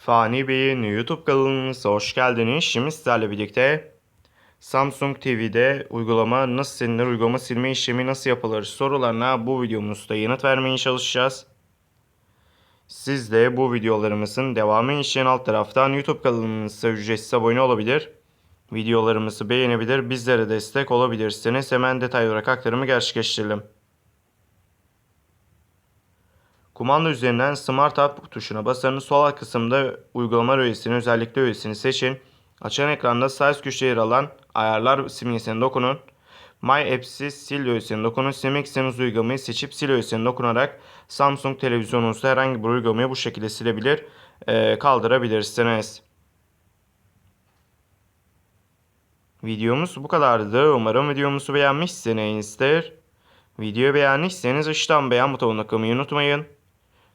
Fani Bey'in YouTube kanalımıza hoş geldiniz. Şimdi sizlerle birlikte Samsung TV'de uygulama nasıl silinir, uygulama silme işlemi nasıl yapılır sorularına bu videomuzda yanıt vermeye çalışacağız. Siz de bu videolarımızın devamı için alt taraftan YouTube kanalımıza ücretsiz abone olabilir. Videolarımızı beğenebilir, bizlere destek olabilirsiniz. Hemen detay olarak aktarımı gerçekleştirelim. Kumanda üzerinden Smart App tuşuna basın. Sol alt kısımda uygulama öğesini, özellikle öğesini seçin. Açan ekranda sağ üst köşede yer alan ayarlar simgesine dokunun. My Apps'i sil öğesine dokunun. Silmek istediğiniz uygulamayı seçip sil öğesine dokunarak Samsung televizyonunuzda herhangi bir uygulamayı bu şekilde silebilir, eee, kaldırabilirsiniz. Videomuz bu kadardı. Umarım videomuzu beğenmişsinizdir. Videoyu beğendiyseniz aşağıdan beğen butonuna tıklamayı unutmayın.